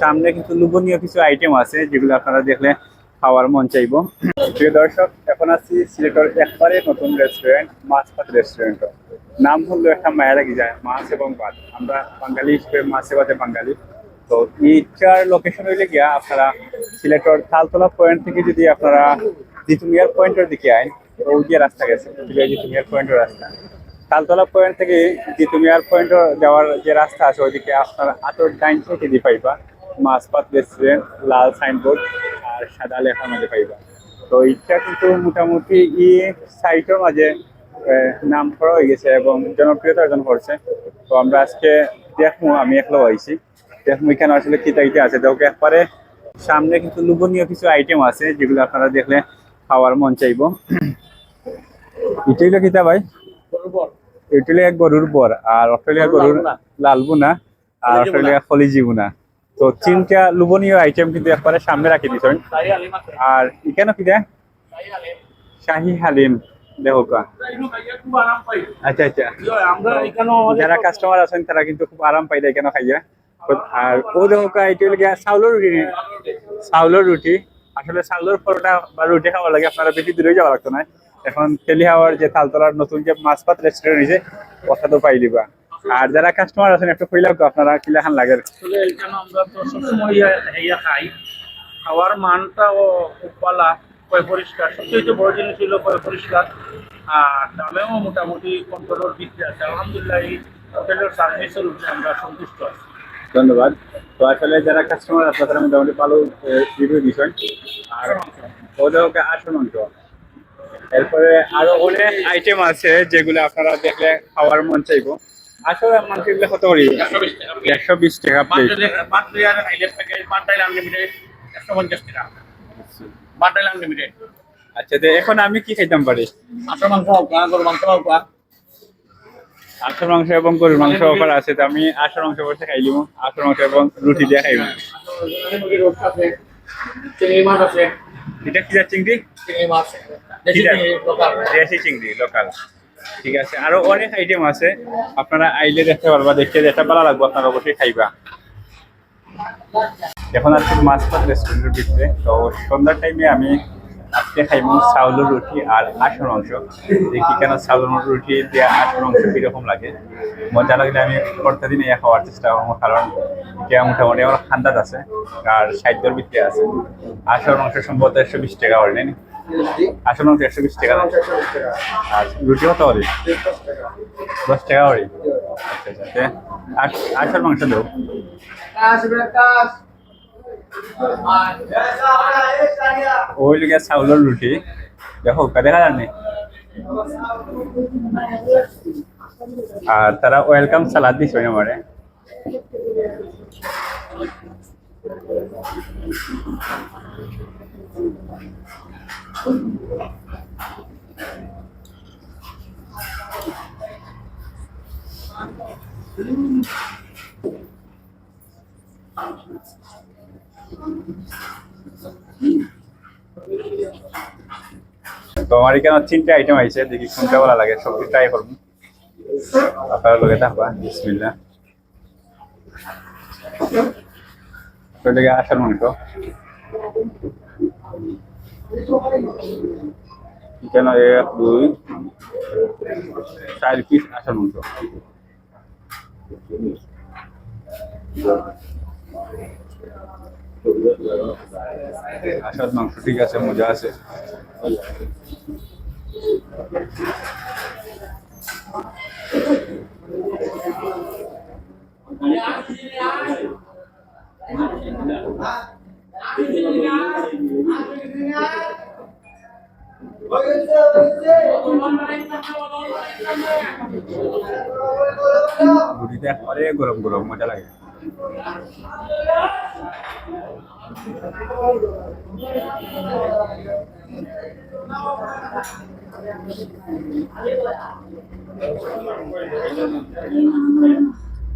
সামনে কিন্তু লোভনীয় কিছু আইটেম আছে, যেগুলো আপনারা দেখলে খাওয়ার মন চাইব। প্রিয় দর্শক, এখন আছি সিলেটের একবারে নতুন রেস্টুরেন্ট মাছ ভাত রেস্টুরেন্ট নাম হলো একটা মায়েরা যায় মাছ এবং ভাত। আমরা বাঙালি হিসেবে মাছে ভাতে বাঙালি। তো এইটার লোকেশন হইলে গিয়া আপনারা সিলেটের তালতলা পয়েন্ট থেকে যদি আপনারা জিতুমিয়ার পয়েন্টের দিকে আইন ওই যে রাস্তা গেছে জিতুমিয়ার পয়েন্টের রাস্তা। তালতলা পয়েন্ট থেকে জিতুমিয়ার পয়েন্ট যাওয়ার যে রাস্তা আছে, ওইদিকে আপনার আতর ডাইন থেকে দি পাইবা। মাছপাত রেস্টুরেন্ট লাল সাইনবোর্ড আর সাদা লেখার মাঝে পাইবা। তো এইটা কিন্তু মোটামুটি ই সাইটের মাঝে নাম করা হয়ে গেছে এবং জনপ্রিয়তা অর্জন করছে তো আমরা আজকে দেখব আমি একলো আইছি দেখব এখানে আসলে কি তাইতে আছে। দেখো একবারে সামনে কিন্তু লোভনীয় কিছু আইটেম আছে যেগুলো আপনারা দেখলে খাওয়ার মন চাইব। এটাই হলো কিতা ভাই? অস্ট্রেলিয়া গরুর বর আর অস্ট্রেলিয়া গরুর লাল বুনা আর অস্ট্রেলিয়া খলিজি বুনা তো তিনটা লোভনীয় আইটেম কিন্তু একবারে সামনে রাখি দিছেন আর এখানে কি দেয় শাহি হালিম আচ্ছা আচ্ছা। খুব আরাম পাই দেয় কেন খাইয়া। আর ও দেখো এটা হলো চাউলের রুটি। চাউলের রুটি। বা রুটি খাওয়া লাগে আপনারা বেশি দূরে যাওয়া লাগতো না। এখন তেলি হাওয়ার যে তালতলার নতুন যে মাছপাত রেস্টুরেন্ট হয়েছে কথা তো পাই দিবা। আর যারা কাস্টমার আছেন একটু কইলাম তো আপনারা কিলা খান লাগে? আসলে এখানে আমরা তো সবসময় ইয়া- খাই। খাওয়ার মানটাও খুব পালা কয় পরিষ্কার। সবচেয়ে তো বড় জিনিস হলো কয় পরিষ্কার। আর দামেও মোটামুটি কন্ট্রোলের ভিতরে আছে। আলহামদুলিল্লাহ এই হোটেলের সার্ভিসের উপরে আমরা সন্তুষ্ট আছি। ধন্যবাদ। তো আসলে যারা কাস্টমার আছে তারা মোটামুটি ভালো রিভিউ দিচ্ছেন আর ওদের আসল মাংস এরপরে আরও অনেক আইটেম আছে যেগুলো আপনারা দেখলে খাওয়ার মন চাইব। আসলে মাংস এগুলো কত করি? একশো বিশ টাকা প্লেট বাটাইল খাইলে প্যাকেজ বাটাইল আনলিমিটেড একশো পঞ্চাশ টাকা। বাটাইল আনলিমিটেড আচ্ছা তো এখন আমি কি খাইতাম পারি? আসার মাংস হোক গরু মাংস আখের মাংস এবং গরুর মাংস অফার আছে তো আমি আখের মাংস বসে খাইলিম আখের মাংস এবং রুটি দিয়ে খাইব। এটা কি চিংড়ি? চিংড়ি মাছ দেশি চিংড়ি লোকাল ঠিক আছে। আরও অনেক আইটেম আছে। আপনারা আইলে দেখতে পারবা, দেখতে যেটা ভালো লাগবে, আপনারা অবশ্যই খাইবা। এখন আজকে মাছ ভাত রেস্টুরেন্টের ভিতরে। তো সন্ধ্যার টাইমে আমি আজকে খাইব চাউলের রুটি আর আঁশের অংশ দেখি কেন চাউলের রুটি দিয়ে আঁশের মাংস কীরকম লাগে। মজা লাগলে আমি প্রত্যেকদিন ইয়ে খাওয়ার চেষ্টা করব, কারণ এটা মোটামুটি আমার খান্দাত আছে, আর সাহিত্যর ভিতরে আছে। আঁশের অংশ সম্ভবত একশো বিশ টাকা নেই আসল মাংস একশো বিশ টাকা। আর রুটি কত করে দশ টাকা করে আচ্ছা আচ্ছা। আসল মাংস দেবো। ওই লিগে চাউলের রুটি। দেখো দেখা যায়নি। আর তারা ওয়েলকাম সালাদ দিছে আমারে। তো আমার এখানে তিনটে আইটেম আছে, দেখি কোনটা ভালো লাগে সবটি ট্রাই করব। আপনারা লগে থাকবা বিসমিল্লা তো লেগে আসার মাংস এখানে এক দুই চার পিস আসার মাংস আসার মাংস ঠিক আছে মজা আছে gorong-gorong model lagi.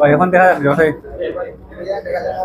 Oye, Juan, deja de ও,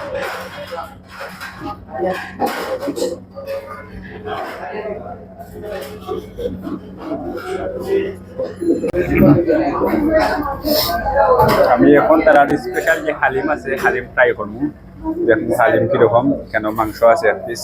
আমি এখন তারা স্পেশাল যে হালিম আছে, হালিম ট্রাই করব। দেখুন হালিম কীরকম, কেন মাংস আছে এক পিস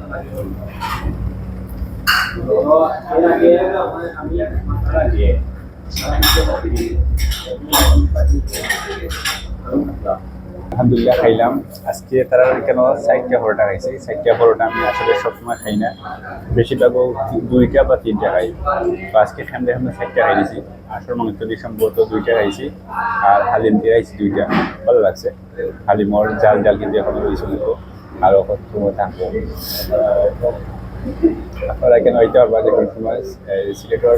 আলহামদুলিল্লাহ, খাইলাম। আজকে তারা কেন চারটা পরোটা খাইছি? চারটা পরোটা আমি আসলে সবসময় খাই না। বেশিরভাগও দুইটা বা তিনটা খাই। তো আজকে খামতে খামতে চারটা খাই দিয়েছি আসল মাংস দিয়ে সম্ভবত দুইটা খাইছি, আর হালিম দিয়ে খাইছি দুইটা। ভালো লাগছে। হালিমর জাল জাল কিন্তু এখন মতো আরও সময় থাকব। আপনারা কেন হইতে পারবা যে সময় সিলেটর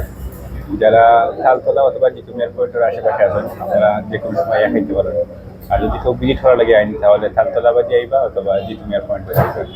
যারা তালতলা অথবা জিতুম এয়ারপোর্টের আশেপাশে আছেন, আপনারা যে কোনো সময় খাইতে পারেন আর যদি কেউ ভিজিট করা লাগে আইনি, তাহলে থালতলা বাজে আইবা অথবা জিতুম এয়ারপয়েন্টে আসবেন।